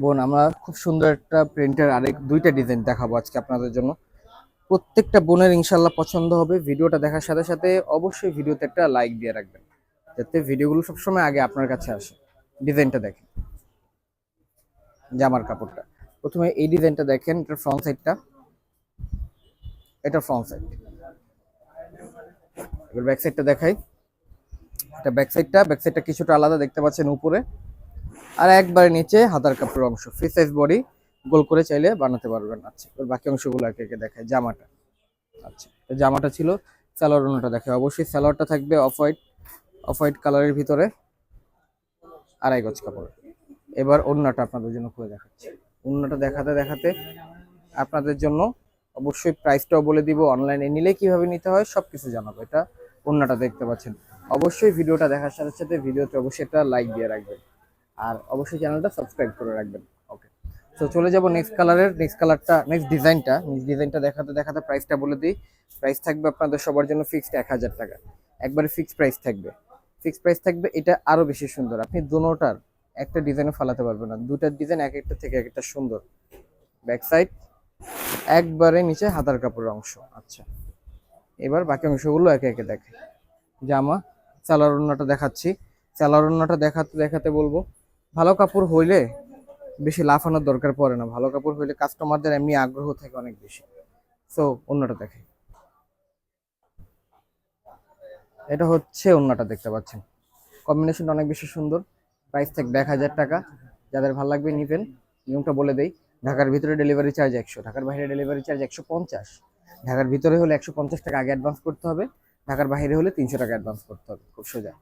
বোন, আমরা খুব সুন্দর একটা প্রিন্টের আরেক দুইটা ডিজাইন দেখাবো আজকে আপনাদের জন্য। প্রত্যেকটা বোনের ইনশাল্লাহ পছন্দ হবে। ভিডিওটা দেখার সাথে সাথে অবশ্যই ভিডিওতে একটা লাইক দিয়ে রাখবেন, যাতে ভিডিওগুলো সবসময় আগে আপনার কাছে আসে। ডিজাইনটা দেখেন জামার কাপড়টা। প্রথমে এই ডিজাইনটা দেখেন, এটার ফ্রন্ট সাইডটা এটা ফ্রন্ট সাইড এবার ব্যাক সাইডটা দেখাই। এটা ব্যাক সাইডটা ব্যাক সাইডটা কিছুটা আলাদা দেখতে পাচ্ছেন উপরে। আর একবারে নিচে হাতার কাপড়ের অংশ ফ্রি সাইজ বডি গোল করে চাইলে বানাতে পারবেন। আচ্ছা বাকি অংশগুলো একে একে দেখায় জামাটা আচ্ছা তো জামাটা ছিল সালোয়ার ওনাটা দেখে। অবশ্যই সালোয়ারটা থাকবে অফ হোয়াইট অফ হোয়াইট কালারের ভিতরে। আড়াই গজ কাপড়। এবার ওড়নাটা আপনাদের জন্য খুলে দেখাচ্ছি। ওড়নাটা দেখাতে দেখাতে আপনাদের জন্য অবশ্যই প্রাইসটাও বলে দিব। অনলাইনে নিলে কীভাবে নিতে হয় সব কিছু জানাব। এটা ওড়নাটা দেখতে পাচ্ছেন। অবশ্যই ভিডিওটা দেখার সাথে সাথে ভিডিওতে অবশ্যই একটা লাইক দিয়ে রাখবেন। আর অবশ্যই চ্যানেলটা সাবস্ক্রাইব করে রাখবেন। ওকে সো চলে যাব নেক্সট কালারের নেক্সট কালারটা নেক্সট ডিজাইনটা নেক্সট ডিজাইনটা দেখাতে দেখাতে প্রাইসটা বলে দিই। প্রাইস থাকবে আপনাদের সবার জন্য ফিক্সড এক হাজার টাকা। একবারে ফিক্সড প্রাইস থাকবে। ফিক্সড প্রাইস থাকবে, এটা আরও বেশি সুন্দর। আপনি দুটোটার একটা ডিজাইনে ফালাতে পারবেন না। দুটার ডিজাইন এক একটা থেকে এক একটা সুন্দর। ব্যাক সাইড একবারে নিচে হাতার কাপড়ের অংশ। আচ্ছা। এবার বাকি অংশগুলো একে একে দেখে জামা ওড়নাটা দেখাচ্ছি। ওড়নাটা দেখাতে দেখাতে বলব। ভালো কাপড় হইলে বেশি লাফানোর দরকার পড়ে না। ভালো কাপড় হইলে কাস্টমারদের এমনি আগ্রহ থাকে অনেক বেশি। সো অন্যটা দেখে। এটা হচ্ছে অন্যটা দেখতে পাচ্ছেন। কম্বিনেশনটা অনেক বেশি সুন্দর। প্রাইস থাকবে এক হাজার টাকা। যাদের ভালো লাগবে নিবেন, নিয়মটা বলে দেই। ঢাকার ভিতরে ডেলিভারি চার্জ একশো, ঢাকার বাইরে ডেলিভারি চার্জ একশো পঞ্চাশ। ঢাকার ভিতরে হলে একশো পঞ্চাশ টাকা আগে অ্যাডভান্স করতে হবে। ঢাকার বাইরে হলে তিনশো টাকা অ্যাডভান্স করতে হবে। খুব সোজা।